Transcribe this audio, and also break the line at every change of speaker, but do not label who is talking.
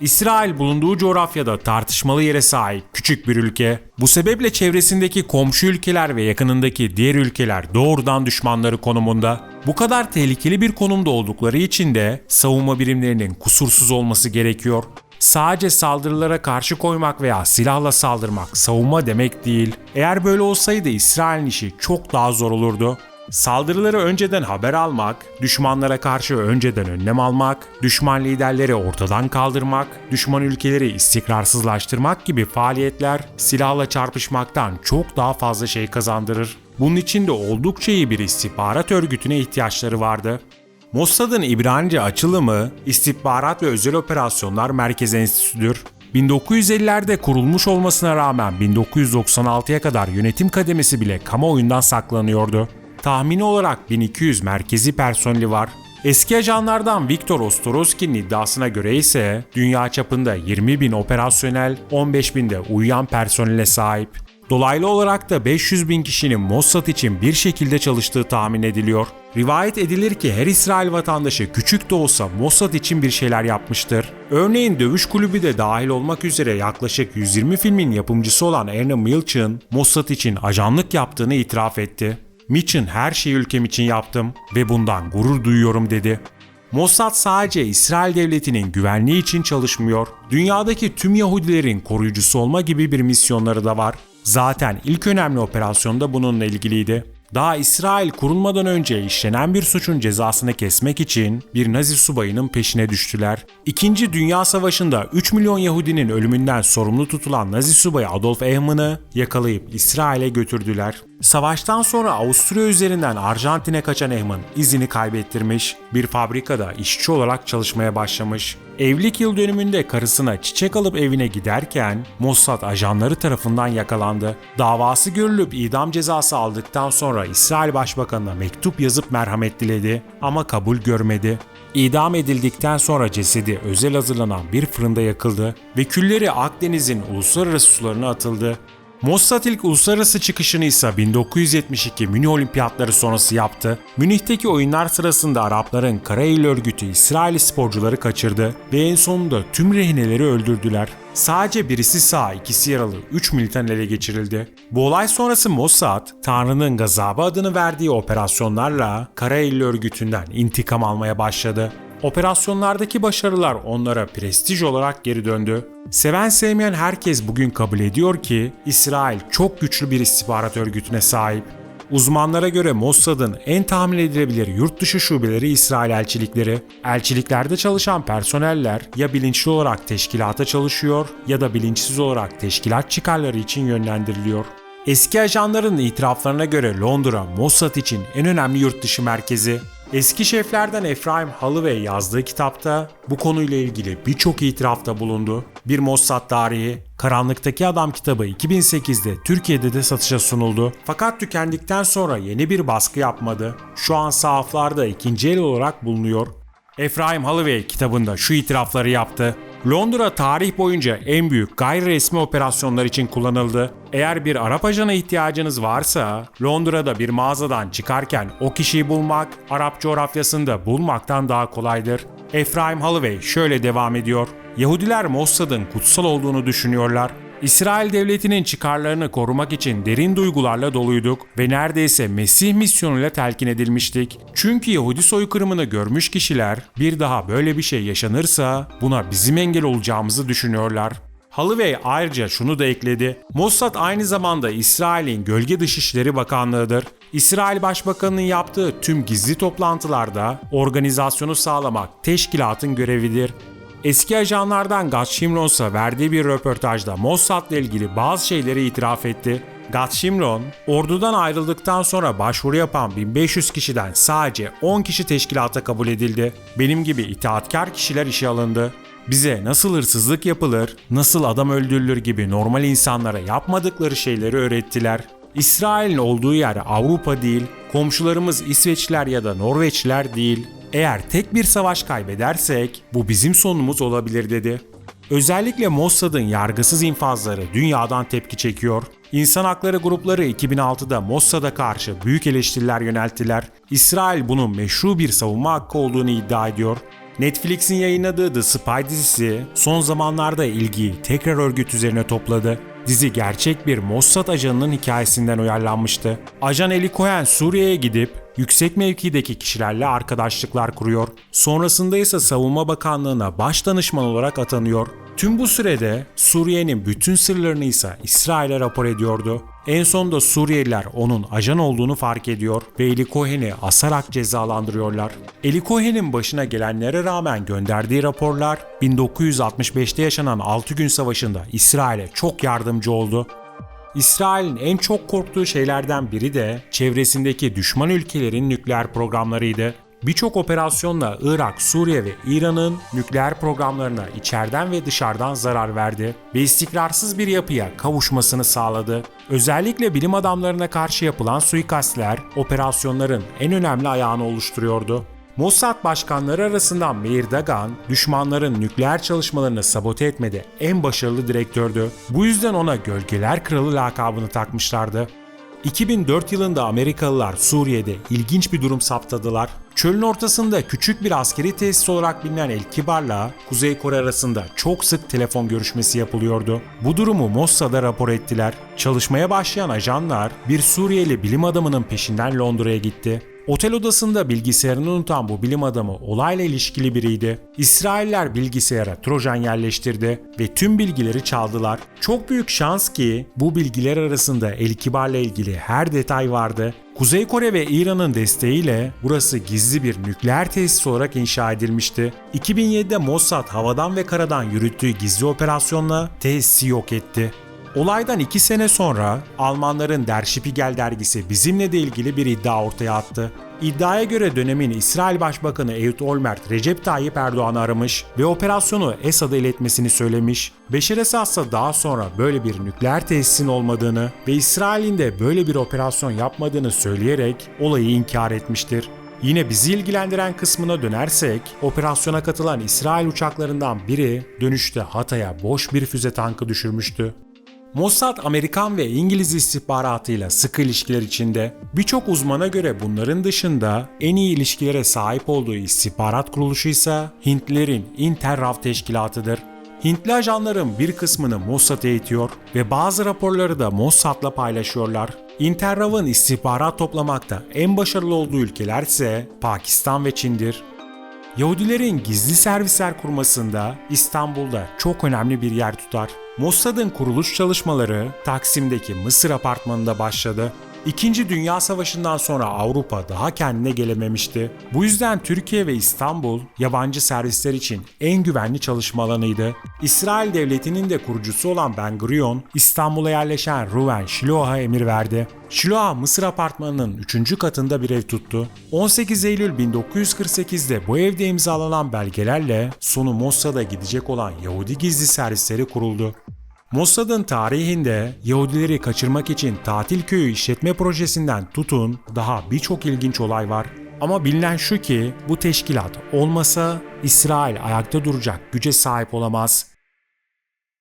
İsrail bulunduğu coğrafyada tartışmalı yere sahip küçük bir ülke. Bu sebeple çevresindeki komşu ülkeler ve yakınındaki diğer ülkeler doğrudan düşmanları konumunda. Bu kadar tehlikeli bir konumda oldukları için de savunma birimlerinin kusursuz olması gerekiyor. Sadece saldırılara karşı koymak veya silahla saldırmak savunma demek değil. Eğer böyle olsaydı İsrail'in işi çok daha zor olurdu. Saldırıları önceden haber almak, düşmanlara karşı önceden önlem almak, düşman liderleri ortadan kaldırmak, düşman ülkeleri istikrarsızlaştırmak gibi faaliyetler silahla çarpışmaktan çok daha fazla şey kazandırır. Bunun için de oldukça iyi bir istihbarat örgütüne ihtiyaçları vardı. Mossad'ın İbranice açılımı İstihbarat ve Özel Operasyonlar Merkez Enstitüsü'dür. 1950'lerde kurulmuş olmasına rağmen 1996'ya kadar yönetim kademesi bile kamuoyundan saklanıyordu. Tahmini olarak 1200 merkezi personeli var. Eski ajanlardan Viktor Ostrowski'nin iddiasına göre ise dünya çapında 20 bin operasyonel, 15 bin de uyuyan personele sahip. Dolaylı olarak da 500 bin kişinin Mossad için bir şekilde çalıştığı tahmin ediliyor. Rivayet edilir ki her İsrail vatandaşı küçük de olsa Mossad için bir şeyler yapmıştır. Örneğin Dövüş Kulübü de dahil olmak üzere yaklaşık 120 filmin yapımcısı olan Erna Milchin, Mossad için ajanlık yaptığını itiraf etti. Mitch'in her şeyi ülkem için yaptım ve bundan gurur duyuyorum dedi. Mossad sadece İsrail devletinin güvenliği için çalışmıyor, dünyadaki tüm Yahudilerin koruyucusu olma gibi bir misyonları da var. Zaten ilk önemli operasyon da bununla ilgiliydi. Daha İsrail kurulmadan önce işlenen bir suçun cezasını kesmek için bir Nazi subayının peşine düştüler. İkinci Dünya Savaşı'nda 3 milyon Yahudinin ölümünden sorumlu tutulan Nazi subayı Adolf Eichmann'ı yakalayıp İsrail'e götürdüler. Savaştan sonra Avusturya üzerinden Arjantin'e kaçan Eichmann izini kaybettirmiş, bir fabrikada işçi olarak çalışmaya başlamış. Evlilik yıl dönümünde karısına çiçek alıp evine giderken Mossad ajanları tarafından yakalandı. Davası görülüp idam cezası aldıktan sonra İsrail Başbakanı'na mektup yazıp merhamet diledi ama kabul görmedi. İdam edildikten sonra cesedi özel hazırlanan bir fırında yakıldı ve külleri Akdeniz'in uluslararası sularına atıldı. Mossad ilk uluslararası çıkışını ise 1972 Münih Olimpiyatları sonrası yaptı. Münih'teki oyunlar sırasında Arapların Kara Eylül örgütü İsrail sporcuları kaçırdı ve en sonunda tüm rehineleri öldürdüler. Sadece birisi sağ, ikisi yaralı, 3 militan ele geçirildi. Bu olay sonrası Mossad, Tanrı'nın gazabı adını verdiği operasyonlarla Kara Eylül örgütünden intikam almaya başladı. Operasyonlardaki başarılar onlara prestij olarak geri döndü. Seven sevmeyen herkes bugün kabul ediyor ki İsrail çok güçlü bir istihbarat örgütüne sahip. Uzmanlara göre Mossad'ın en tahmin edilebilir yurt dışı şubeleri İsrail elçilikleri. Elçiliklerde çalışan personeller ya bilinçli olarak teşkilata çalışıyor ya da bilinçsiz olarak teşkilat çıkarları için yönlendiriliyor. Eski ajanların itiraflarına göre Londra, Mossad için en önemli yurt dışı merkezi. Eski şeflerden Efraim Holloway yazdığı kitapta bu konuyla ilgili birçok itirafta bulundu. Bir Mossad tarihi, Karanlıktaki Adam kitabı 2008'de Türkiye'de de satışa sunuldu. Fakat tükendikten sonra yeni bir baskı yapmadı. Şu an sahaflarda ikinci el olarak bulunuyor. Efraim Holloway kitabında şu itirafları yaptı. Londra tarih boyunca en büyük gayri resmi operasyonlar için kullanıldı. Eğer bir Arap ajana ihtiyacınız varsa Londra'da bir mağazadan çıkarken o kişiyi bulmak Arap coğrafyasında bulmaktan daha kolaydır. Efraim Holloway şöyle devam ediyor. Yahudiler Mossad'ın kutsal olduğunu düşünüyorlar. İsrail devletinin çıkarlarını korumak için derin duygularla doluyduk ve neredeyse Mesih misyonuyla telkin edilmiştik. Çünkü Yahudi soykırımını görmüş kişiler bir daha böyle bir şey yaşanırsa buna bizim engel olacağımızı düşünüyorlar. Holloway ayrıca şunu da ekledi. Mossad aynı zamanda İsrail'in Gölge Dışişleri Bakanlığı'dır. İsrail Başbakanı'nın yaptığı tüm gizli toplantılarda organizasyonu sağlamak teşkilatın görevidir. Eski ajanlardan Gad Shimron verdiği bir röportajda Mossad'la ilgili bazı şeyleri itiraf etti. Gad Shimron, ordudan ayrıldıktan sonra başvuru yapan 1500 kişiden sadece 10 kişi teşkilata kabul edildi. Benim gibi itaatkar kişiler işe alındı. Bize nasıl hırsızlık yapılır, nasıl adam öldürülür gibi normal insanlara yapmadıkları şeyleri öğrettiler. İsrail'in olduğu yer Avrupa değil, komşularımız İsveçliler ya da Norveçliler değil. Eğer tek bir savaş kaybedersek bu bizim sonumuz olabilir dedi. Özellikle Mossad'ın yargısız infazları dünyadan tepki çekiyor. İnsan hakları grupları 2006'da Mossad'a karşı büyük eleştiriler yönelttiler. İsrail bunun meşru bir savunma hakkı olduğunu iddia ediyor. Netflix'in yayınladığı The Spy dizisi son zamanlarda ilgiyi tekrar örgüt üzerine topladı. Dizi gerçek bir Mossad ajanının hikayesinden uyarlanmıştı. Ajan Eli Cohen Suriye'ye gidip yüksek mevkideki kişilerle arkadaşlıklar kuruyor. Sonrasında ise Savunma Bakanlığı'na baş danışman olarak atanıyor. Tüm bu sürede Suriye'nin bütün sırlarını ise İsrail'e rapor ediyordu. En sonunda Suriyeliler onun ajan olduğunu fark ediyor ve Eli Cohen'i asarak cezalandırıyorlar. Eli Cohen'in başına gelenlere rağmen gönderdiği raporlar 1965'te yaşanan 6 gün savaşında İsrail'e çok yardımcı oldu. İsrail'in en çok korktuğu şeylerden biri de çevresindeki düşman ülkelerin nükleer programlarıydı. Birçok operasyonla Irak, Suriye ve İran'ın nükleer programlarına içeriden ve dışarıdan zarar verdi ve istikrarsız bir yapıya kavuşmasını sağladı. Özellikle bilim adamlarına karşı yapılan suikastler operasyonların en önemli ayağını oluşturuyordu. Mossad başkanları arasından Meir Dagan, düşmanların nükleer çalışmalarını sabote etmede en başarılı direktördü. Bu yüzden ona Gölgeler Kralı lakabını takmışlardı. 2004 yılında Amerikalılar Suriye'de ilginç bir durum saptadılar. Çölün ortasında küçük bir askeri tesis olarak bilinen El Kibar'la Kuzey Kore arasında çok sık telefon görüşmesi yapılıyordu. Bu durumu Mossad'a rapor ettiler. Çalışmaya başlayan ajanlar bir Suriyeli bilim adamının peşinden Londra'ya gitti. Otel odasında bilgisayarını unutan bu bilim adamı olayla ilişkili biriydi. İsrailler bilgisayara Trojan yerleştirdi ve tüm bilgileri çaldılar. Çok büyük şans ki bu bilgiler arasında El Kibar'la ilgili her detay vardı. Kuzey Kore ve İran'ın desteğiyle burası gizli bir nükleer tesis olarak inşa edilmişti. 2007'de Mossad havadan ve karadan yürüttüğü gizli operasyonla tesisi yok etti. Olaydan iki sene sonra Almanların Der Spiegel dergisi bizimle de ilgili bir iddia ortaya attı. İddiaya göre dönemin İsrail Başbakanı Ehud Olmert Recep Tayyip Erdoğan'ı aramış ve operasyonu Esad'a iletmesini söylemiş. Beşer Esad daha sonra böyle bir nükleer tesisin olmadığını ve İsrail'in de böyle bir operasyon yapmadığını söyleyerek olayı inkar etmiştir. Yine bizi ilgilendiren kısmına dönersek, operasyona katılan İsrail uçaklarından biri dönüşte Hatay'a boş bir füze tankı düşürmüştü. Mossad Amerikan ve İngiliz istihbaratıyla sıkı ilişkiler içinde. Birçok uzmana göre bunların dışında en iyi ilişkilere sahip olduğu istihbarat kuruluşu ise Hintlilerin Interrav teşkilatıdır. Hintli ajanların bir kısmını Mossad eğitiyor ve bazı raporları da Mossad'la paylaşıyorlar. Interrav'ın istihbarat toplamakta en başarılı olduğu ülkeler ise Pakistan ve Çin'dir. Yahudilerin gizli servisler kurmasında İstanbul'da çok önemli bir yer tutar. Mossad'ın kuruluş çalışmaları Taksim'deki Mısır apartmanında başladı. İkinci Dünya Savaşı'ndan sonra Avrupa daha kendine gelememişti. Bu yüzden Türkiye ve İstanbul yabancı servisler için en güvenli çalışma alanıydı. İsrail Devleti'nin de kurucusu olan Ben Gurion, İstanbul'a yerleşen Ruven Shiloh'a emir verdi. Shiloh Mısır apartmanının 3. katında bir ev tuttu. 18 Eylül 1948'de bu evde imzalanan belgelerle sonu Mossad'a gidecek olan Yahudi gizli servisleri kuruldu. Mossad'ın tarihinde Yahudileri kaçırmak için tatil köyü işletme projesinden tutun daha birçok ilginç olay var. Ama bilinen şu ki bu teşkilat olmasa İsrail ayakta duracak güce sahip olamaz.